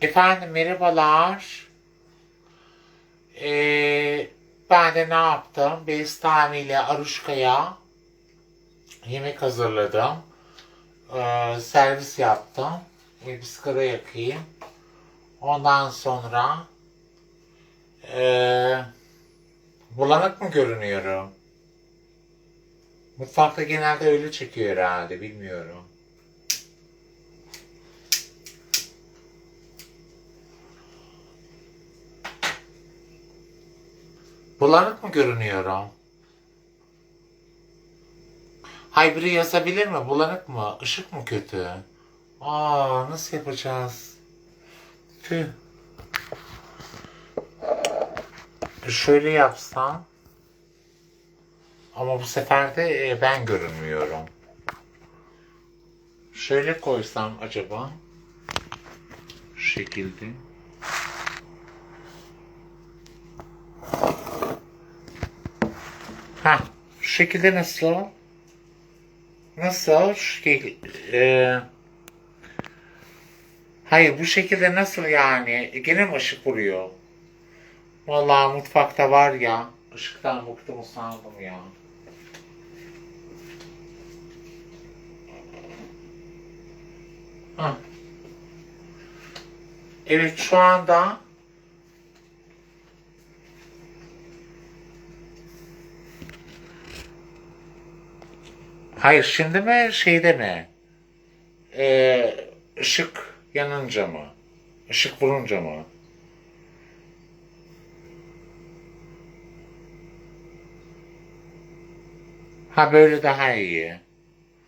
Efendim merhabalar. Ee, ben de ne yaptım? Bestami ile Aruşka'ya yemek hazırladım. Ee, servis yaptım. Bir sigara yakayım. Ondan sonra ee, bulanık mı görünüyorum? Mutfakta genelde öyle çekiyor herhalde bilmiyorum. Bulanık mı görünüyorum? Hay biri yazabilir mi? Bulanık mı? Işık mı kötü? Aa nasıl yapacağız? Tüh. Şöyle yapsam. Ama bu sefer de e, ben görünmüyorum. Şöyle koysam acaba? Şu şekilde. Ha, şu şekilde nasıl? Nasıl? Şekilde. e, hayır, bu şekilde nasıl yani? E, Gene mi ışık vuruyor? Vallahi mutfakta var ya. ışıktan bıktım usandım ya. Ha. Evet şu anda Hayır şimdi mi şeyde mi? Ee, ışık yanınca mı? Işık vurunca mı? Ha böyle daha iyi.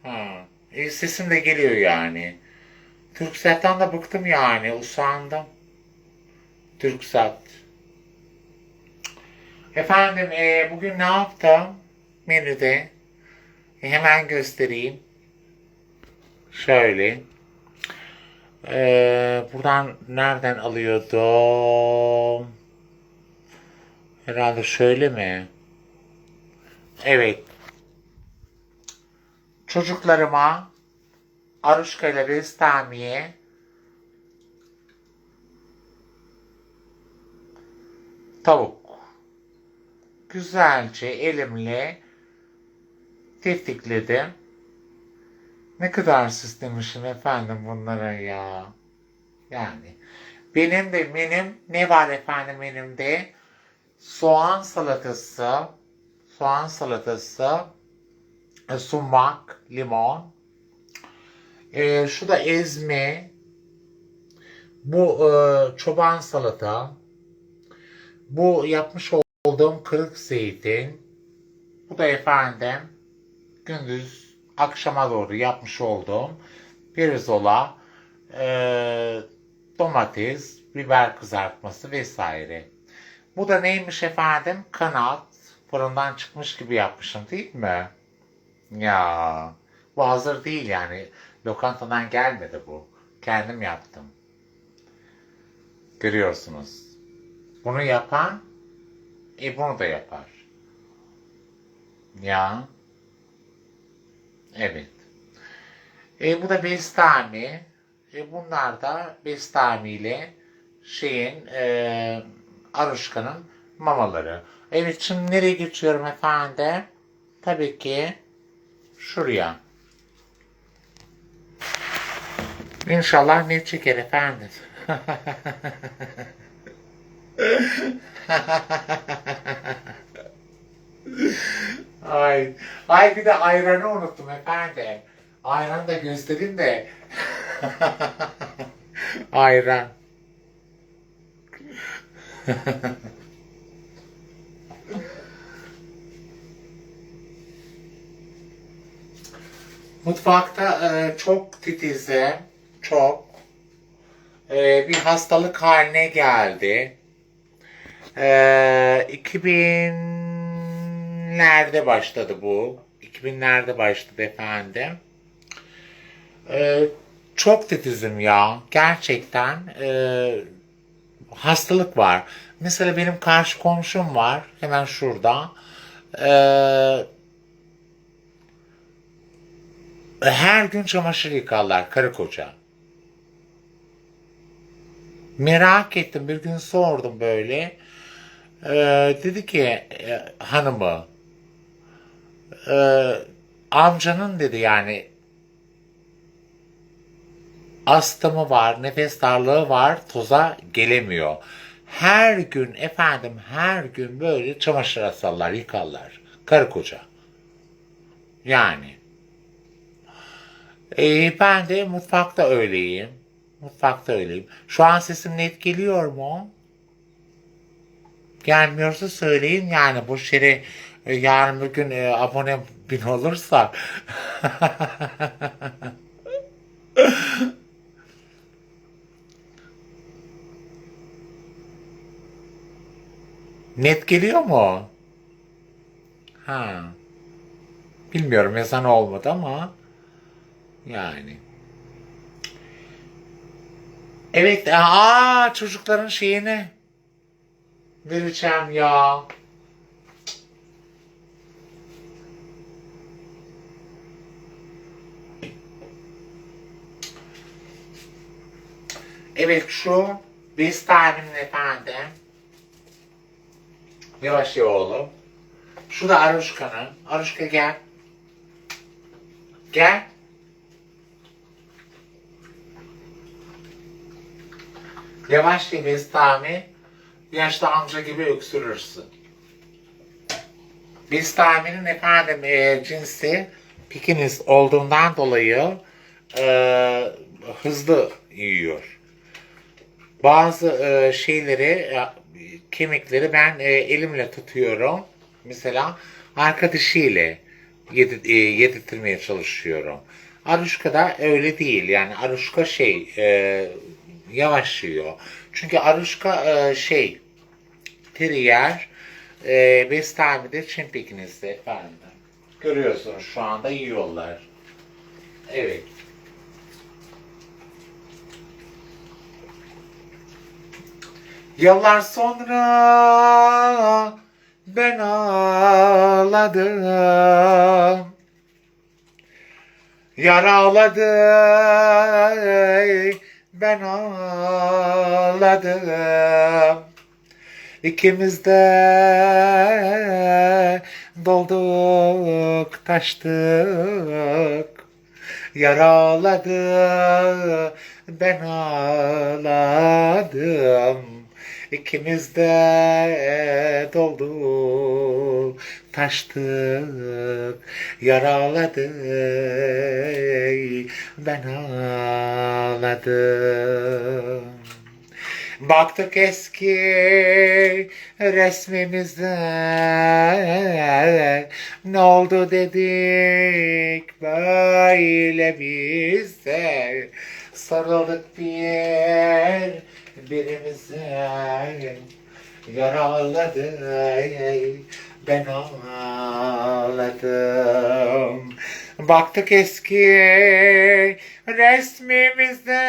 Ha. E, sesim de geliyor yani. Türksat'tan da bıktım yani. Usandım. Türksat. Efendim e, bugün ne yaptım? Menüde. E, hemen göstereyim. Şöyle. E, buradan nereden alıyordum? Herhalde şöyle mi? Evet. Çocuklarıma Aruşka ile Bestami'ye tavuk güzelce elimle tiftikledim. Ne kadar süslemişim efendim bunlara ya. Yani benim de benim ne var efendim menümde? Soğan salatası, soğan salatası, e, sumak, limon. E, şu da ezme. Bu e, çoban salata. Bu yapmış olduğum kırık zeytin. Bu da efendim gündüz akşama doğru yapmış olduğum pirzola, e, domates, biber kızartması vesaire. Bu da neymiş efendim? Kanat. Fırından çıkmış gibi yapmışım değil mi? Ya bu hazır değil yani. Lokantadan gelmedi bu. Kendim yaptım. Görüyorsunuz. Bunu yapan e bunu da yapar. Ya. Evet. E bu da Bestami. E bunlar da Bestami ile şeyin e, Aruşka'nın mamaları. Evet şimdi nereye geçiyorum efendim? Tabii ki şuraya. İnşallah ne çeker efendim. ay, ay bir de ayranı unuttum efendim. Ayranı da göstereyim de. Ayran. Mutfakta e, çok titizim. Çok. E, bir hastalık haline geldi. E, 2000'lerde başladı bu. 2000'lerde başladı efendim. E, çok titizim ya. Gerçekten e, hastalık var. Mesela benim karşı komşum var. Hemen şurada. Eee her gün çamaşır yıkarlar karı koca. Merak ettim. Bir gün sordum böyle. Ee, dedi ki e, hanımı e, amcanın dedi yani astımı var, nefes darlığı var, toza gelemiyor. Her gün efendim her gün böyle çamaşır asarlar, yıkarlar. Karı koca. Yani. Ee, ben de mutfakta öyleyim. Mutfakta öyleyim. Şu an sesim net geliyor mu? Gelmiyorsa söyleyin yani bu şere e, yarın bir gün e, abone bin olursa net geliyor mu? Ha. Bilmiyorum yazan olmadı ama yani. Evet, aa çocukların şeyini vereceğim ya. Evet şu biz tahminin efendim. Yavaş ya oğlum. Şu da Aruşka'nın. Aruşka gel. Gel. Yavaş ya Bestami. Yaşlı amca gibi öksürürsün. Bestami'nin efendim e, cinsi pikiniz olduğundan dolayı e, hızlı yiyor. Bazı e, şeyleri, e, kemikleri ben e, elimle tutuyorum. Mesela arkadaşıyla yedi, e, yedirtmeye çalışıyorum. Aruşka da öyle değil. Yani Aruşka şey e, yavaş yiyor. Çünkü Aruşka e, şey terrier e, Bestami'de Çin pikinizde efendim. Görüyorsunuz şu anda yiyorlar. Evet. Yıllar sonra ben ağladım. Yaraladı ben ağladım. İkimiz de dolduk taştık. Yaraladı ben ağladım. İkimiz de dolduk taştık. Yaraladı ben ağladım. Baktık eski resmimize ne oldu dedik böyle bize sarıldık bir birimize yaraladı ben ağladım. Baktık eski resmimize.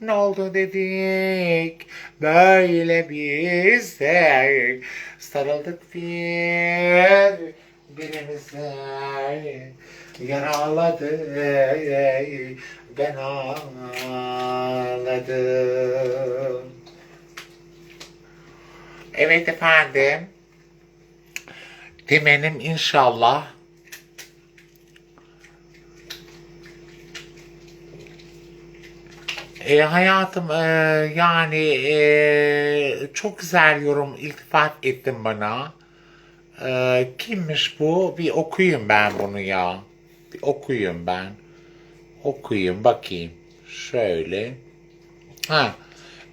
Ne oldu dedik? Böyle bize sarıldık bir birimize yaraladı ben ağladım. Evet efendim. Temenim inşallah E, hayatım e, yani e, çok güzel yorum iltifat ettin bana. E, kimmiş bu? Bir okuyayım ben bunu ya. Bir okuyayım ben. Okuyayım bakayım. Şöyle. Ha.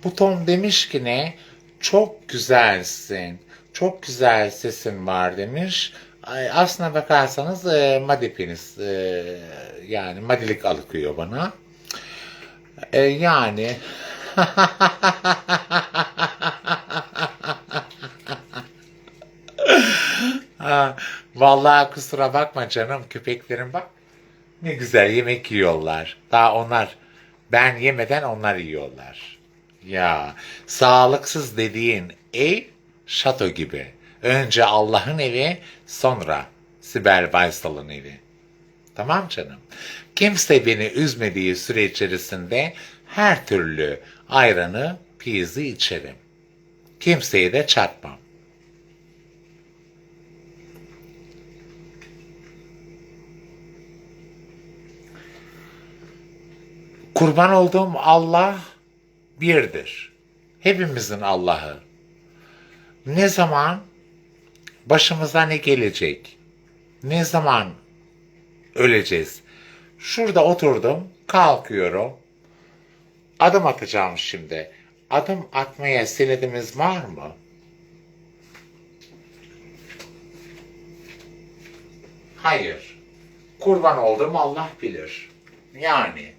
Bu Tom demiş ki ne? Çok güzelsin. Çok güzel sesin var demiş. Aslına bakarsanız e, madipiniz e, yani madilik alıkıyor bana. E, yani ha, vallahi kusura bakma canım köpeklerim bak ne güzel yemek yiyorlar. Daha onlar ben yemeden onlar yiyorlar. Ya sağlıksız dediğin ev şato gibi. Önce Allah'ın evi sonra Sibel Baysal'ın evi. Tamam canım. Kimse beni üzmediği süre içerisinde her türlü ayranı, pizi içerim. Kimseyi de çarpmam. Kurban olduğum Allah birdir. Hepimizin Allah'ı. Ne zaman başımıza ne gelecek? Ne zaman öleceğiz? Şurada oturdum, kalkıyorum. Adım atacağım şimdi. Adım atmaya senedimiz var mı? Hayır. Kurban olduğum Allah bilir. Yani.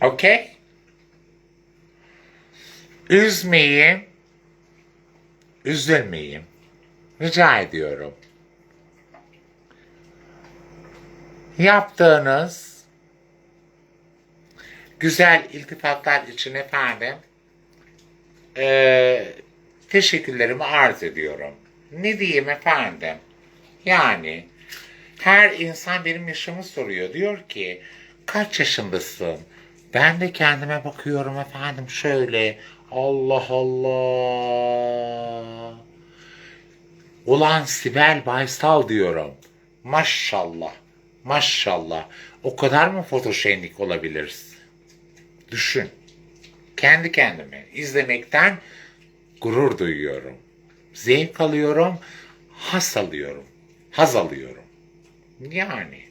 Okey? Üzmeyin. Üzülmeyin. Rica ediyorum. Yaptığınız güzel iltifatlar için efendim eee, teşekkürlerimi arz ediyorum. Ne diyeyim efendim? Yani her insan benim yaşımı soruyor. Diyor ki kaç yaşındasın? Ben de kendime bakıyorum efendim şöyle. Allah Allah. Ulan Sibel Baysal diyorum. Maşallah. Maşallah. O kadar mı fotoşenlik olabiliriz? Düşün. Kendi kendime izlemekten gurur duyuyorum. Zevk alıyorum. Has alıyorum. Haz alıyorum. Yani.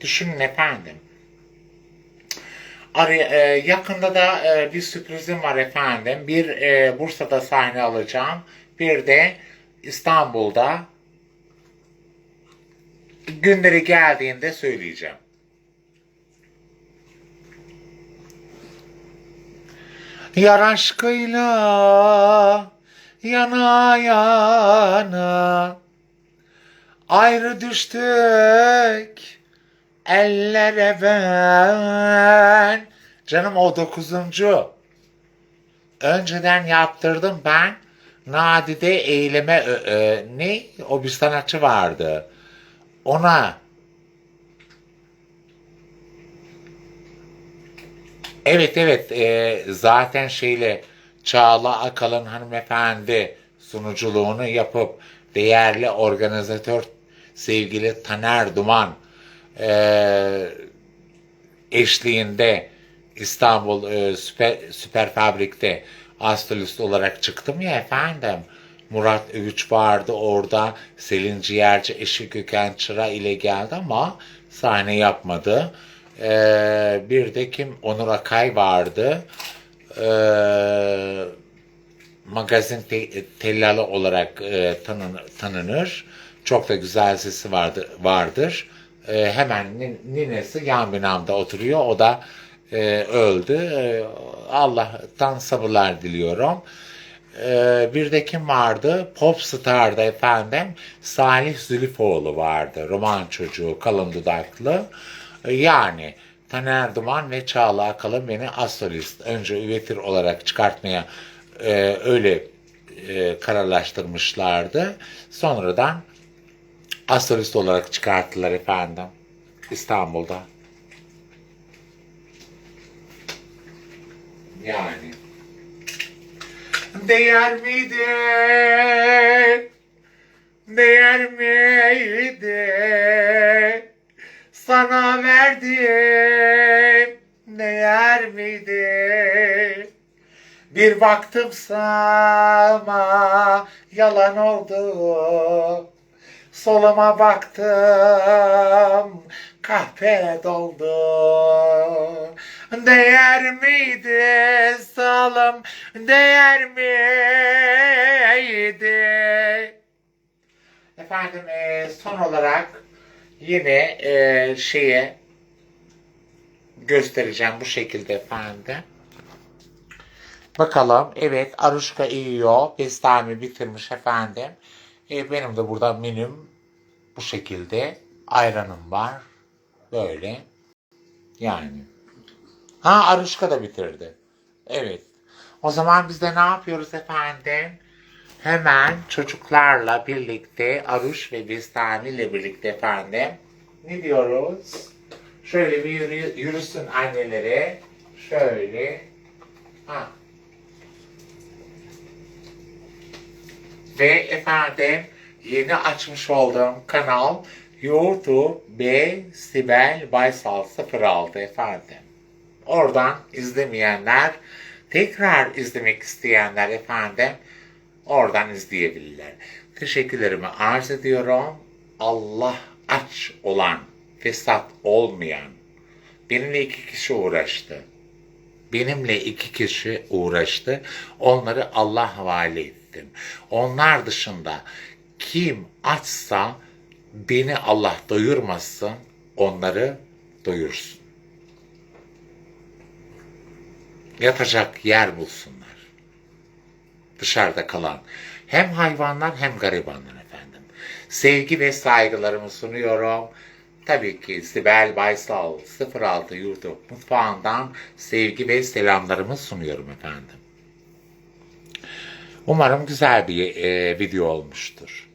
Düşünün efendim. Arı, e, yakında da e, bir sürprizim var efendim. Bir e, Bursa'da sahne alacağım. Bir de İstanbul'da günleri geldiğinde söyleyeceğim. Yar aşkıyla yana yana ayrı düştük ellere ben. Canım o dokuzuncu. Önceden yaptırdım ben. Nadide eyleme ö- ö- ne? O bir sanatçı vardı. Ona Evet evet e, zaten şeyle Çağla Akalın hanımefendi sunuculuğunu yapıp değerli organizatör sevgili Taner Duman e, eşliğinde İstanbul e, Süper, Süper Fabrik'te astrolist olarak çıktım ya efendim. Murat Övüç vardı orada. Selin Ciğerci eşi Gökhan Çıra ile geldi ama sahne yapmadı. Ee, bir de kim? Onur Akay vardı. Ee, magazin te- tellalı olarak e, tanın- tanınır. Çok da güzel sesi vardı, vardır. E, hemen nin- ninesi yan binamda oturuyor. O da e, öldü. E, Allah'tan sabırlar diliyorum. E, bir de kim vardı? Popstar'da efendim Salih Zülifoğlu vardı. Roman çocuğu, kalın dudaklı. E, yani Taner Duman ve Çağla Akalın beni astrolist, önce üvetir olarak çıkartmaya e, öyle e, kararlaştırmışlardı. Sonradan astrolist olarak çıkarttılar efendim İstanbul'da. Yani. Değer miydi? Değer miydi? Sana verdim. Değer miydi? Bir baktım sama yalan oldu. Soluma baktım kahpe doldu. Değer miydi salım değer miydi? Efendim e, son olarak yine e, şeye göstereceğim bu şekilde efendim. Bakalım. Evet Aruşka yiyor. Pestami bitirmiş efendim. E, benim de burada menüm bu şekilde. Ayranım var. Böyle. Yani. Ha Aruşka da bitirdi. Evet. O zaman biz de ne yapıyoruz efendim? Hemen çocuklarla birlikte Aruş ve Bestami ile birlikte efendim ne diyoruz? Şöyle bir yürü, yürüsün anneleri. Şöyle. Ha. Ve efendim yeni açmış olduğum kanal YouTube B Sibel Baysal 06 efendim. Oradan izlemeyenler tekrar izlemek isteyenler efendim oradan izleyebilirler. Teşekkürlerimi arz ediyorum. Allah aç olan, fesat olmayan, benimle iki kişi uğraştı. Benimle iki kişi uğraştı. Onları Allah havale ettim. Onlar dışında kim açsa beni Allah doyurmasın, onları doyursun. Yatacak yer bulsunlar. Dışarıda kalan hem hayvanlar hem garibanlar efendim. Sevgi ve saygılarımı sunuyorum. Tabii ki Sibel Baysal 06 YouTube mutfağından sevgi ve selamlarımı sunuyorum efendim. Umarım güzel bir e, video olmuştur.